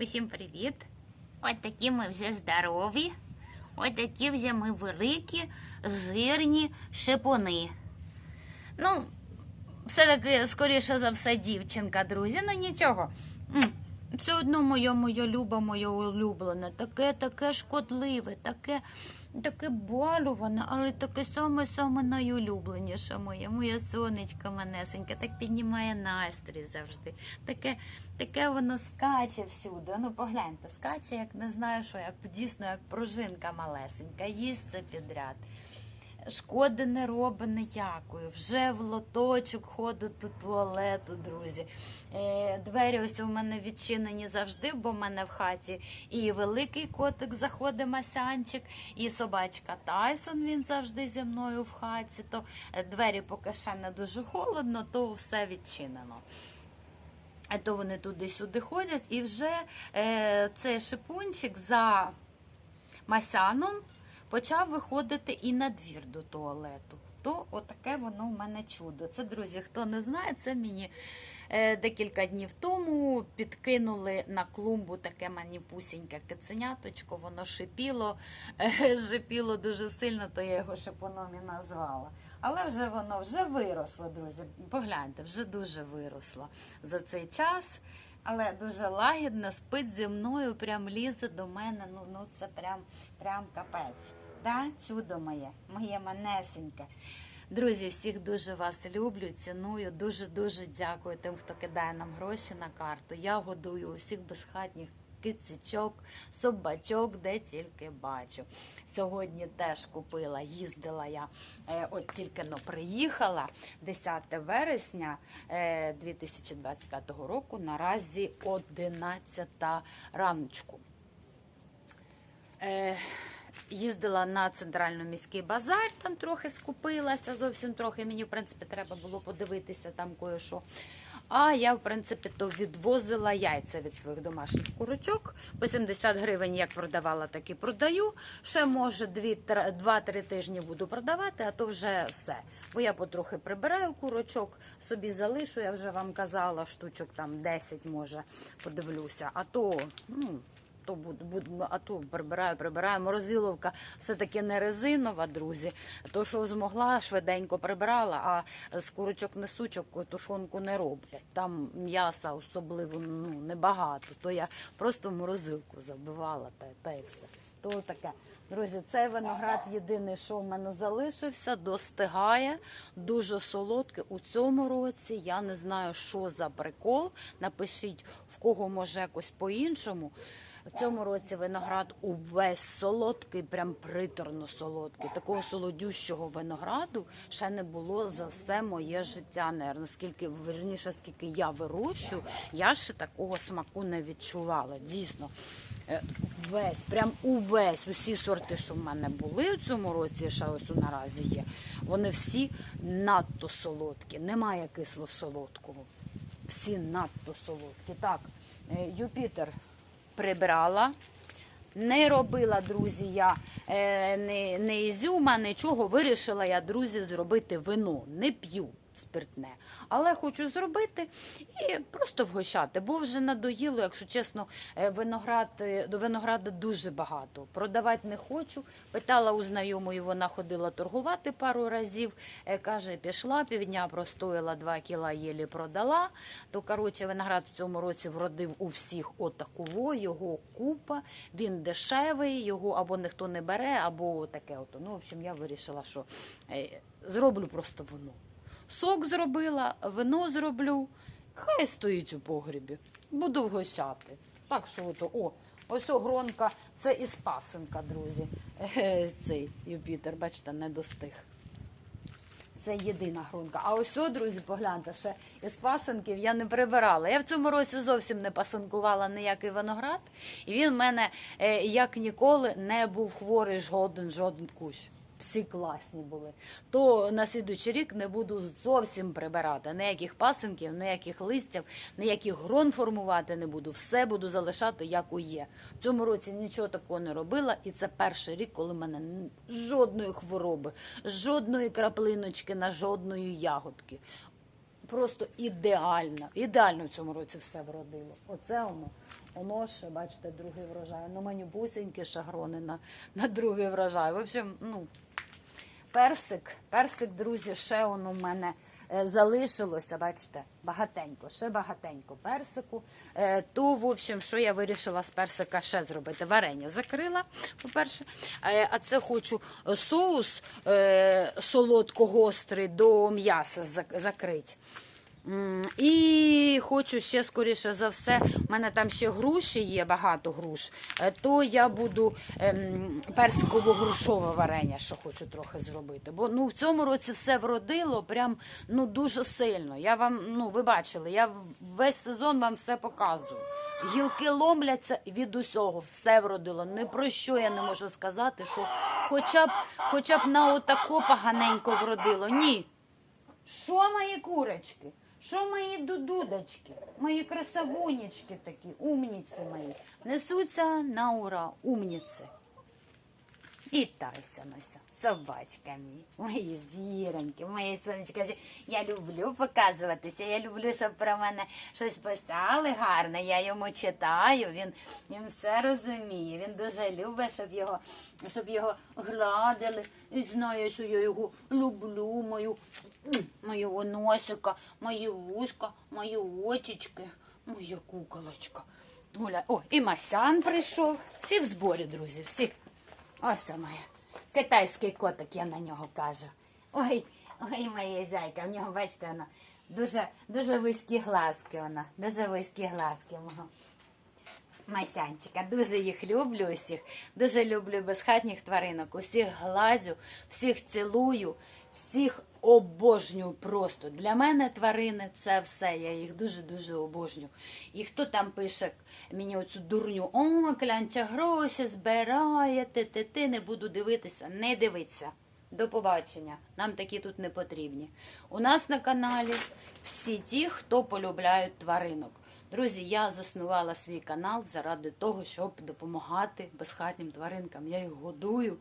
Усім привіт! Ось такі ми вже здорові. Ось такі вже ми великі, жирні шипуни. Ну, все-таки, скоріше за все, дівчинка, друзі. Ну нічого. Все одно моє, моє любе, моє улюблене, таке, таке шкодливе, таке, таке балуване, але таке саме-саме найулюбленіше моє, Моя сонечко манесенька, так піднімає настрій завжди. Таке, таке воно скаче всюди. Ну погляньте, скаче, як не знаю що, як дійсно як пружинка малесенька, їсть це підряд. Шкоди не робить ніякої. Вже в лоточок ходить до туалету, друзі. Е, двері ось у мене відчинені завжди, бо в мене в хаті і великий котик заходить масянчик, і собачка Тайсон. Він завжди зі мною в хаті. То е, двері поки ще не дуже холодно, то все відчинено. Е, То вони туди-сюди ходять, і вже е, цей шипунчик за масяном почав виходити і на двір до туалету. То отаке воно в мене чудо. Це, друзі, хто не знає, це мені е, декілька днів тому підкинули на клумбу таке маніпусіньке киценяточко, воно шипіло, е, шипіло дуже сильно, то я його шипоном і назвала. Але вже воно вже виросло, друзі. Погляньте, вже дуже виросло за цей час. Але дуже лагідно спить зі мною, прям лізе до мене. Ну, ну це прям, прям капець. Да? Чудо моє, моє манесеньке. Друзі, всіх дуже вас люблю, ціную. Дуже дуже дякую тим, хто кидає нам гроші на карту. Я годую усіх безхатніх кицичок, собачок, де тільки бачу. Сьогодні теж купила, їздила я, е, от тільки но приїхала 10 вересня е, 2025 року, наразі 11 раночку. Їздила на центральний міський базар, там трохи скупилася, зовсім трохи. Мені, в принципі, треба було подивитися там кое-що. А я, в принципі, то відвозила яйця від своїх домашніх курочок. По 70 гривень як продавала, так і продаю. Ще, може, 2-3 тижні буду продавати, а то вже все. Бо я потрохи прибираю курочок, собі залишу, я вже вам казала, штучок там 10, може, подивлюся. А то, ну, то буду, а то прибираю, прибираю. Морозиловка все-таки не резинова, друзі. То, що змогла, швиденько прибирала, а з курочок несучок тушонку не роблять. Там м'яса особливо ну, небагато. То я просто морозилку забивала та, та і все. То таке. Друзі, цей виноград єдиний, що в мене залишився, достигає, дуже солодкий. У цьому році я не знаю, що за прикол. Напишіть, в кого може якось по-іншому. В цьому році виноград увесь солодкий, прям приторно солодкий. Такого солодющого винограду ще не було за все моє життя. Наверно, скільки верніше, скільки я вирощую, я ще такого смаку не відчувала. Дійсно, Е, весь, прям увесь, усі сорти, що в мене були в цьому році, ще ось у наразі є. Вони всі надто солодкі. Немає кисло-солодкого. Всі надто солодкі. Так, е, Юпітер прибрала. Не робила, друзі, я е, не, не ізюма, нічого. Вирішила я, друзі, зробити вино. Не п'ю спиртне. Але хочу зробити і просто вгощати, бо вже надоїло, якщо чесно, е, виноград, е, до винограду дуже багато. Продавати не хочу. Питала у знайомої, вона ходила торгувати пару разів. Е, Каже, пішла, півдня простояла, 2 кіла єлі продала. То, коротше, виноград в цьому році вродив у всіх отаково, його купа, він дешевий, його або ніхто не бере, або таке. Ну, в общем, я вирішила, що зроблю просто вино. Сок зробила, вино зроблю. Хай стоїть у погрібі. Буду вгощати. Так що ото, о, ось о гронка, це із пасенка, друзі. Е, Цей Юпітер, бачите, не достиг. Це єдина грунка. А ось, о, друзі, погляньте, ще із пасенків я не прибирала. Я в цьому році зовсім не пасанкувала ніякий виноград, і він в мене, е, як ніколи, не був хворий жоден, жоден кущ. Всі класні були. То на слідуючий рік не буду зовсім прибирати. Ніяких пасенків, ніяких листів, ніяких грон формувати не буду. Все буду залишати, як у є. В цьому році нічого такого не робила, і це перший рік, коли в мене жодної хвороби, жодної краплиночки на жодної ягодки. Просто ідеально. Ідеально в цьому році все вродило. Оце воно. Воно ще, бачите, другий врожай. Ну, мені бусиньки ще грони на, на другий врожай. В общем, ну, персик, персик, друзі, ще он у мене е, залишилося, бачите, багатенько, ще багатенько персику. Е, То, в общем, що я вирішила з персика ще зробити? Варення закрила, по-перше. Е, А це хочу соус солодко-гострий до м'яса закрити. І хочу ще скоріше за все, в мене там ще груші є, багато груш, е, то я буду ем, персиково-грушове варення, що хочу трохи зробити. Бо ну, в цьому році все вродило прям ну, дуже сильно. Я вам, ну, ви бачили, я весь сезон вам все показую. Гілки ломляться від усього, все вродило. Ні про що я не можу сказати, що хоча б, хоча б на отако поганенько вродило. Ні. Що мої курочки? Що мої дудудочки? Мої красавунечки такі, умніці мої. Несуться на ура, умніці. І тайся, Нося, собачка мій, мої зіроньки, мої сонечка. Я люблю показуватися, я люблю, щоб про мене щось писали гарне, я йому читаю, він, він все розуміє, він дуже любить, щоб його, щоб його гладили. І знає, що я його люблю, мою, м, мою носика, мої вушка, мої очечки, моя куколочка. Гуля. О, і Масян прийшов. Всі в зборі, друзі, всі. Ось моє. Китайський котик, я на нього кажу. Ой, ой, моя зайка, в нього, бачите, вона дуже, дуже вузькі глазки вона, дуже вузькі глазки мого. Масянчика, дуже їх люблю усіх, дуже люблю безхатніх тваринок, усіх гладю, всіх цілую, всіх обожнюю просто. Для мене тварини це все, я їх дуже-дуже обожнюю. І хто там пише мені оцю дурню, о, клянча гроші збирає, ти, ти, ти, не буду дивитися, не дивиться. До побачення. Нам такі тут не потрібні. У нас на каналі всі ті, хто полюбляють тваринок. Друзі, я заснувала свій канал заради того, щоб допомагати безхатнім тваринкам. Я їх годую.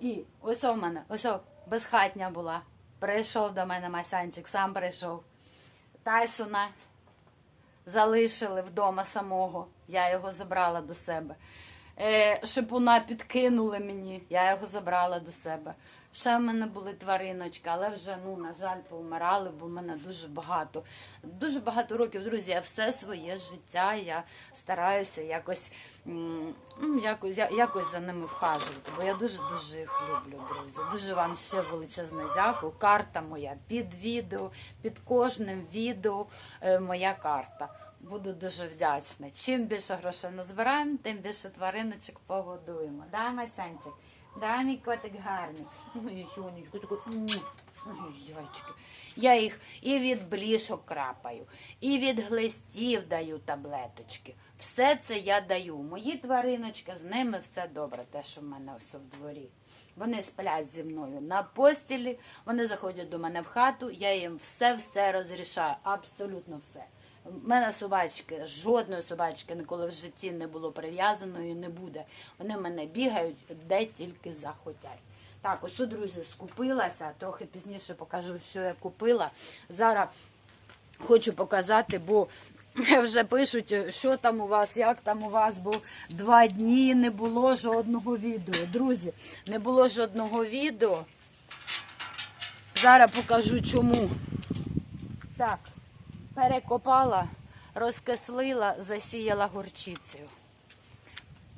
І ось у мене, ось безхатня була. Прийшов до мене Масянчик, сам прийшов. Тайсона залишили вдома самого. Я його забрала до себе. Е, шипуна підкинули мені, я його забрала до себе. Ще в мене були твариночки, але вже, ну, на жаль, повмирали, бо в мене дуже багато. Дуже багато років, друзі, я все своє життя я стараюся якось, ну, якось, якось за ними вхажувати, бо я дуже-дуже їх люблю, друзі. Дуже вам ще величезне дякую. Карта моя під відео, під кожним відео е, моя карта. Буду дуже вдячна. Чим більше грошей назбираємо, тим більше твариночок погодуємо. Да, Масянчик? Да, мій котик гарний. Ой, сонечко, зайчики. Я їх і від блішок крапаю, і від глистів даю таблеточки. Все це я даю. Мої твариночки, з ними все добре, те, що в мене ось в дворі. Вони сплять зі мною на постілі, вони заходять до мене в хату, я їм все-все розрішаю, абсолютно все. У мене собачки, жодної собачки ніколи в житті не було прив'язаної, не буде. Вони в мене бігають де тільки захотять. Так, ось, тут, друзі, скупилася, трохи пізніше покажу, що я купила. Зараз хочу показати, бо вже пишуть, що там у вас, як там у вас, бо два дні не було жодного відео. Друзі, не було жодного відео. Зараз покажу чому. Так, перекопала, розкислила, засіяла горчицею.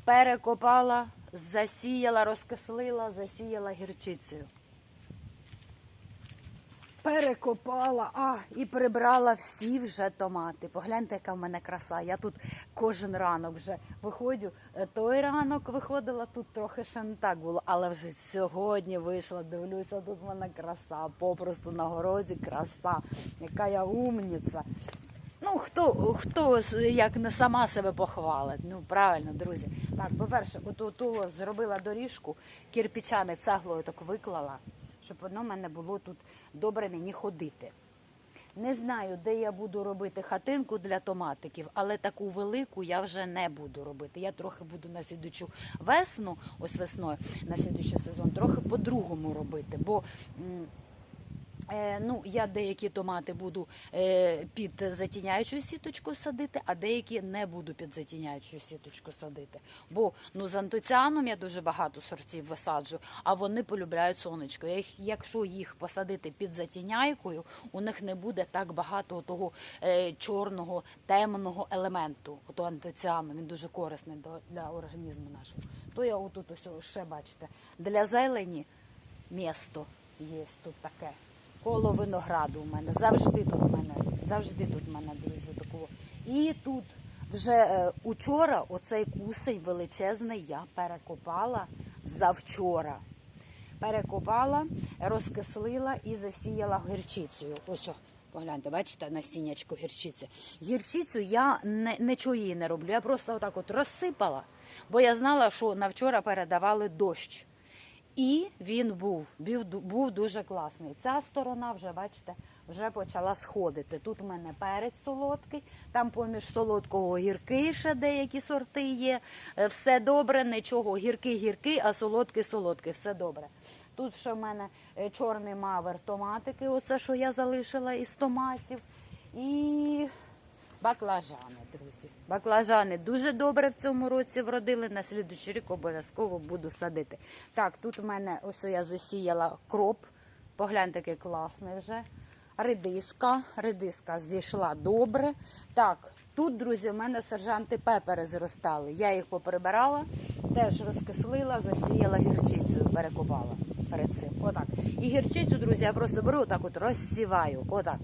Перекопала, засіяла, розкислила, засіяла гірчицею. Перекопала, а, і прибрала всі вже томати. Погляньте, яка в мене краса. Я тут кожен ранок вже виходжу. Е, Той ранок виходила, тут трохи ще не так було, але вже сьогодні вийшла, дивлюся, тут в мене краса, попросту на городі краса, яка я умніця. Ну, хто, хто як не сама себе похвалить. Ну, правильно, друзі. Так, по-перше, оту ту зробила доріжку, кирпичами цеглою так виклала, щоб воно в мене було тут добре мені ходити. Не знаю, де я буду робити хатинку для томатиків, але таку велику я вже не буду робити. Я трохи буду на слідучу весну, ось весною, на слідучий сезон, трохи по-другому робити. Бо ну, я деякі томати буду е, під затіняючу сіточку садити, а деякі не буду під затіняючу сіточку садити. Бо ну, з антоціаном я дуже багато сортів висаджу, а вони полюбляють сонечко. Якщо їх посадити під затіняйкою, у них не буде так багато того е, чорного, темного елементу. Ото антоціану, він дуже корисний для організму нашого. То я отут ось ще бачите, для зелені місто є тут таке. Коло винограду у мене. Завжди тут у мене. Завжди тут у мене друзі такого. І тут вже е, учора оцей кусень величезний я перекопала завчора. Перекопала, розкислила і засіяла гірчицею. Ось, погляньте, бачите, насіннячко гірчиці. Гірчицю я не, нічого її не роблю. Я просто отак от розсипала, бо я знала, що на вчора передавали дощ. І він був, був, дуже класний. Ця сторона вже, бачите, вже почала сходити. Тут у мене перець солодкий, там поміж солодкого гіркий ще деякі сорти є. Е, Все добре, нічого, гіркий гіркий, а солодкий солодкий, все добре. Тут ще в мене е, чорний мавер томатики, оце що я залишила із томатів. І Баклажани, друзі. Баклажани дуже добре в цьому році вродили. На слідуючий рік обов'язково буду садити. Так, тут в мене ось я засіяла кроп. Погляньте, який класний вже. Редиска. Редиска зійшла добре. Так, тут, друзі, в мене сержанти пепери зростали. Я їх поприбирала, теж розкислила, засіяла гірчицею, перекопала перед цим. Отак. І гірчицю, друзі, я просто беру, отак от розсіваю. Отак.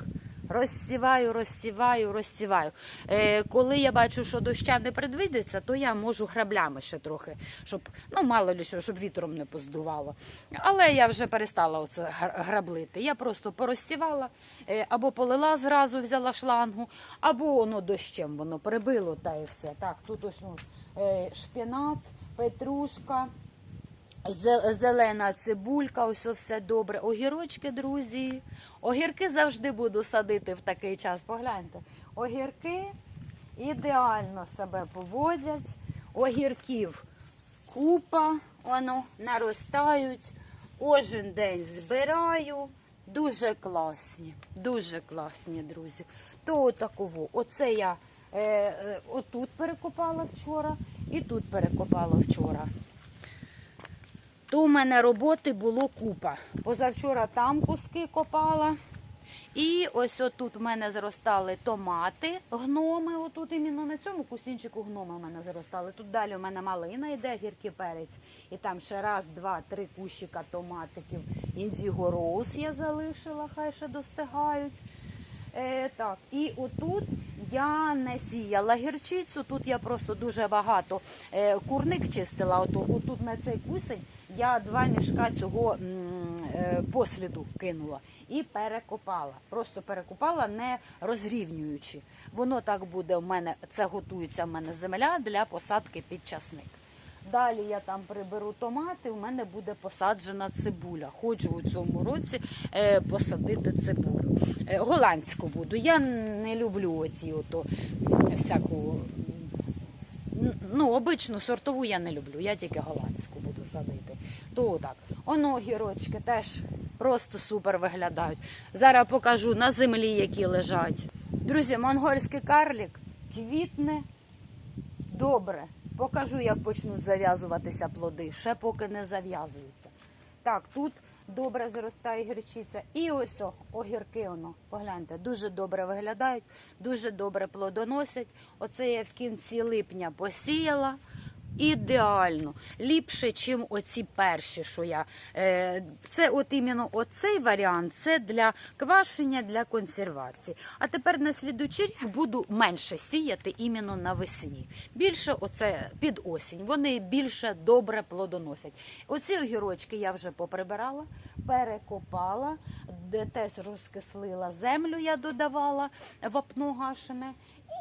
Розсіваю, розсіваю, розсіваю. Е, коли я бачу, що доща не предвидиться, то я можу граблями ще трохи, щоб ну мало ли що, щоб вітром не поздувало. Але я вже перестала оце граблити. Я просто порозсівала е, або полила зразу, взяла шлангу, або воно дощем воно прибило та і все. Так, тут ось ну, е, шпінат, петрушка. Зелена цибулька, ось все добре. Огірочки, друзі. Огірки завжди буду садити в такий час. Погляньте. Огірки ідеально себе поводять. Огірків купа, воно наростають. Кожен день збираю. Дуже класні, дуже класні, друзі. То отаково. Оце я е, е, отут перекопала вчора і тут перекопала вчора. То у мене роботи було купа. Позавчора там куски копала. І ось отут в мене зростали томати, гноми. Отут іменно на цьому кусінчику гноми в мене зростали. Тут далі у мене малина йде, гіркий перець. І там ще раз, два, три кущика томатиків. Індіго роуз я залишила, хай ще достигають. Е, так, і отут я не сіяла гірчицю. Тут я просто дуже багато е, курник чистила. Отут на цей кусень я два мішка цього е, посліду кинула і перекопала. Просто перекопала, не розрівнюючи. Воно так буде в мене, це готується в мене земля для посадки під часник. Далі я там приберу томати, у мене буде посаджена цибуля. Хочу у цьому році е, посадити цибулю. Е, голландську буду. Я не люблю оці ото всяку. Ну, обичну сортову я не люблю, я тільки голландську буду садити. То так. Оно гірочки теж просто супер виглядають. Зараз покажу на землі, які лежать. Друзі, монгольський карлік квітне Добре, покажу, як почнуть зав'язуватися плоди. Ще поки не зав'язуються. Так, тут добре зростає гірчиця. І ось о, огірки, воно, погляньте, дуже добре виглядають, дуже добре плодоносять. Оце я в кінці липня посіяла. Ідеально, ліпше, чим оці перші, що я. Е, це от іменно оцей варіант, це для квашення, для консервації. А тепер на слідуючий рік буду менше сіяти іменно навесні. Більше оце під осінь. Вони більше добре плодоносять. Оці огірочки я вже поприбирала, перекопала, теж розкислила землю, я додавала вапно гашене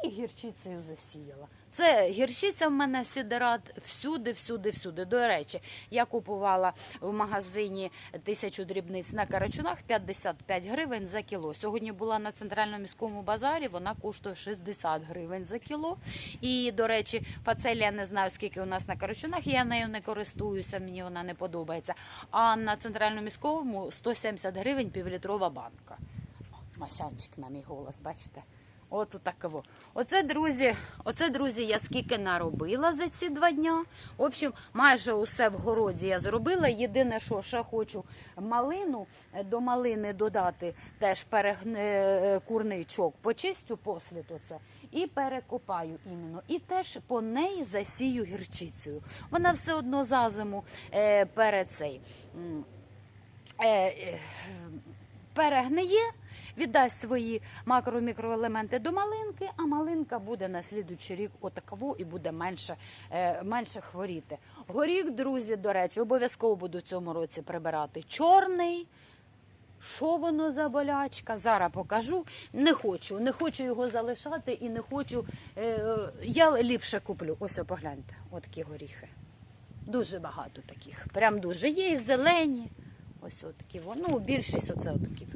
і гірчицею засіяла. Це гірчиця в мене сідерат всюди, всюди, всюди. До речі, я купувала в магазині тисячу дрібниць на карачунах 55 гривень за кіло. Сьогодні була на центральному міському базарі, вона коштує 60 гривень за кіло. І, до речі, фацелія не знаю, скільки у нас на карачунах, я нею не користуюся, мені вона не подобається. А на центральному міському 170 гривень півлітрова банка. Масянчик на мій голос, бачите? От таково. Оце, друзі, оце, друзі, я скільки наробила за ці два дня. В общем, майже усе в городі я зробила. Єдине, що ще хочу малину е, до малини додати теж перегне, е, курничок, почистю послід оце і перекопаю іменно. І теж по неї засію гірчицею. Вона все одно за зиму е, перед цей. Е, е, перегниє, віддасть свої макро-мікроелементи до малинки, а малинка буде на слідуючий рік отаково і буде менше, е, менше хворіти. Горіх, друзі, до речі, обов'язково буду в цьому році прибирати чорний. Що воно за болячка? Зараз покажу. Не хочу, не хочу його залишати і не хочу. Е, я ліпше куплю. Ось погляньте, отакі горіхи. Дуже багато таких. Прям дуже. Є і зелені. Ось отакі. Ну, більшість оце отакі.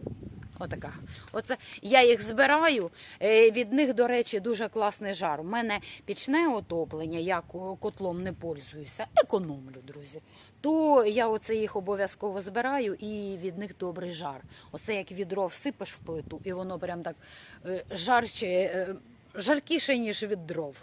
Отака. Оце я їх збираю. е, Від них, до речі, дуже класний жар. У мене пічне отоплення, я котлом не пользуюся, економлю, друзі. То я оце їх обов'язково збираю і від них добрий жар. Оце як відро всипеш в плиту, і воно прям так е, жарче, е, жаркіше, ніж від дров.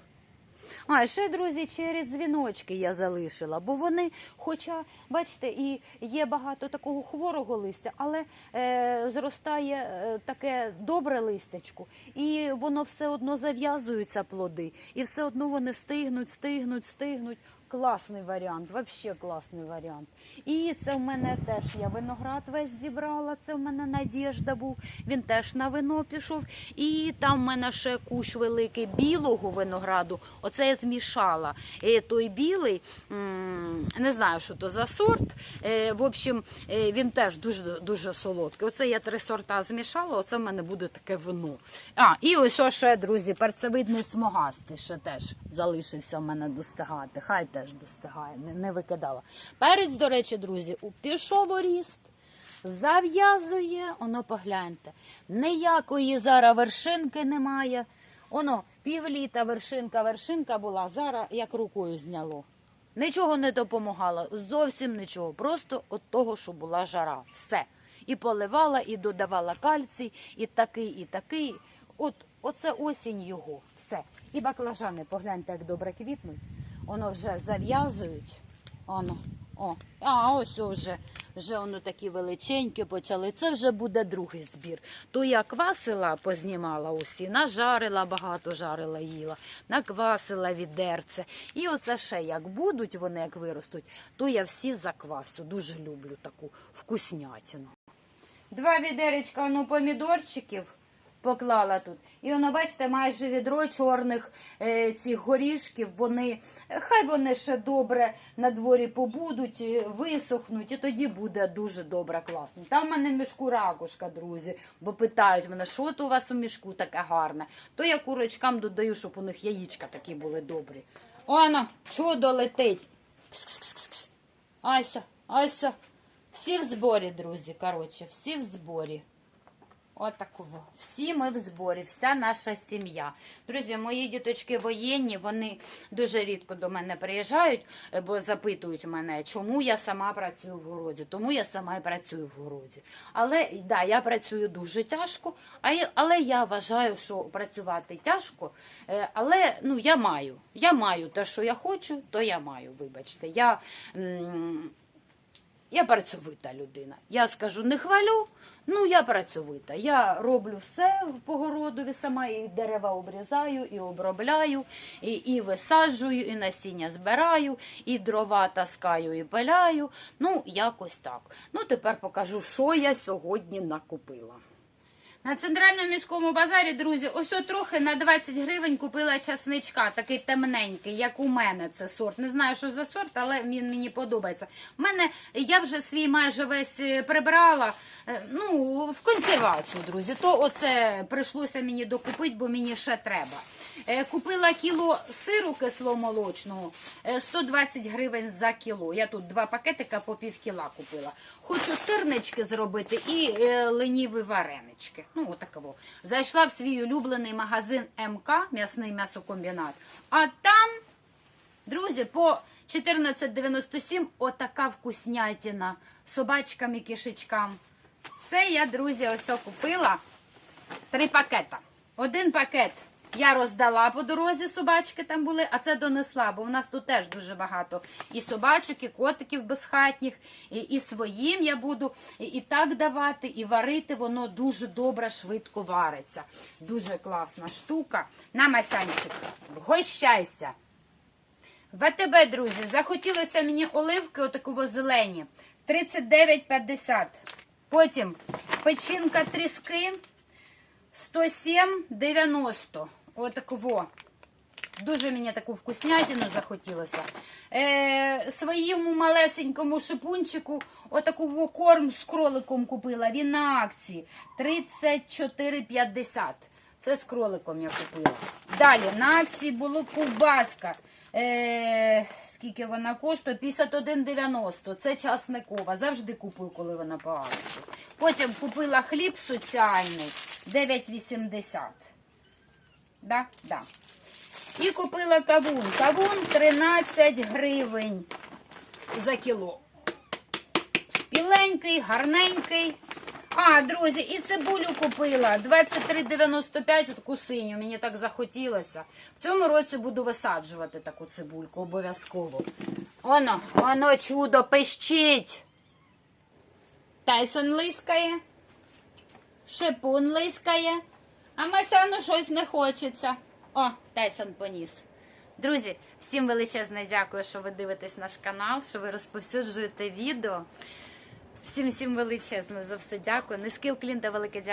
А, ще, друзі, через дзвіночки я залишила, бо вони, хоча, бачите, і є багато такого хворого листя, але е, зростає е, таке добре листячко, і воно все одно зав'язуються плоди, і все одно вони стигнуть, стигнуть, стигнуть. Класний варіант, взагалі класний варіант. І це в мене теж я виноград весь зібрала. Це в мене Надєжда був. Він теж на вино пішов. І там в мене ще кущ великий білого винограду. Оце я змішала. І той білий, не знаю, що то за сорт. Е, В общем, е, він теж дуже дуже солодкий. Оце я три сорта змішала. Оце в мене буде таке вино. А, і ось ще, друзі, перцевидний смугастий ще теж залишився в мене достигати. Хай теж достигає, не, не викидала. Перець, до речі, друзі, пішов у ріст. Зав'язує, оно погляньте. Ніякої зараз вершинки немає. Оно півліта вершинка, вершинка була, зараз як рукою зняло. Нічого не допомагало, зовсім нічого. Просто от того, що була жара. Все. І поливала, і додавала кальцій, і такий, і такий. От оце осінь його. Все. І баклажани, погляньте, як добре квітнуть. Воно вже зав'язують. Оно. О, а ось вже, вже воно такі величенькі почали. Це вже буде другий збір. То я квасила, познімала усі, нажарила, багато жарила, їла, наквасила відерце. І оце ще як будуть вони, як виростуть, то я всі заквасю. Дуже люблю таку вкуснятину. Два відеречка ну, помідорчиків поклала тут. І воно, бачите, майже відро чорних е, цих горішків. Вони, е, хай вони ще добре на дворі побудуть, е, висохнуть, і тоді буде дуже добре, класно. Там в мене в мішку ракушка, друзі, бо питають мене, що у вас у мішку таке гарне. То я курочкам додаю, щоб у них яєчка такі були добрі. Оно, чудо летить. Ася, Ася. Всі в зборі, друзі. Коротше, всі в зборі. Отакого. Всі ми в зборі, вся наша сім'я. Друзі, мої діточки воєнні, вони дуже рідко до мене приїжджають, е, бо запитують мене, чому я сама працюю в городі. Тому я сама і працюю в городі. Але да, я працюю дуже тяжко, але я вважаю, що працювати тяжко. е, Але ну, я маю. Я маю те, що я хочу, то я маю. Вибачте. Я. я працьовита людина. Я скажу, не хвалю. Ну, я працьовита. Я роблю все в погородові, сама, і дерева обрізаю, і обробляю, і, і висаджую, і насіння збираю, і дрова таскаю, і пиляю. Ну, якось так. Ну, тепер покажу, що я сьогодні накупила. На центральному міському базарі, друзі, ось трохи на 20 гривень купила часничка, такий темненький, як у мене це сорт. Не знаю, що за сорт, але він мені подобається. У мене я вже свій майже весь е, прибрала е, ну, в консервацію, друзі. То оце прийшлося мені докупити, бо мені ще треба. Е, Купила кіло сиру кисломолочного, е, 120 гривень за кіло. Я тут два пакетика по пів кіла купила. Хочу сирнички зробити і е, леніві варенички. Ну, отаково. Зайшла в свій улюблений магазин МК, м'ясний м'ясокомбінат. А там, друзі, по 14,97 отака вкуснятина з собачкам і кишечкам. Це я, друзі, ось купила три пакета. Один пакет я роздала по дорозі, собачки там були, а це донесла, бо у нас тут теж дуже багато і собачок, і котиків безхатніх, і, і своїм я буду і, і так давати, і варити. Воно дуже добре, швидко вариться. Дуже класна штука. На масянчик, вгощайся. В АТБ, друзі, захотілося мені оливки отакого зелені. 39,50. Потім печінка тріски 107,90. Отакого. Дуже мені таку вкуснятину захотілося. Е, своєму малесенькому шипунчику отакого корм з кроликом купила. Він на акції 34,50. Це з кроликом я купила. Далі на акції була ковбаска. Е, скільки вона коштує? 51,90. Це часникова. Завжди купую, коли вона по акції. Потім купила хліб соціальний 9,80. Да? Да. І купила кавун. Кавун 13 гривень за кіло. Спіленький, гарненький. А, друзі, і цибулю купила 23,95 таку синю. Мені так захотілося. В цьому році буду висаджувати таку цибульку обов'язково. Оно, воно чудо пищить. Тайсон лискає. Шипун лискає. А Масяну щось не хочеться. О, Тайсон поніс. Друзі, всім величезне дякую, що ви дивитесь наш канал, що ви розповсюджуєте відео. Всім всім величезне за все дякую. Низький уклін та велике дякую.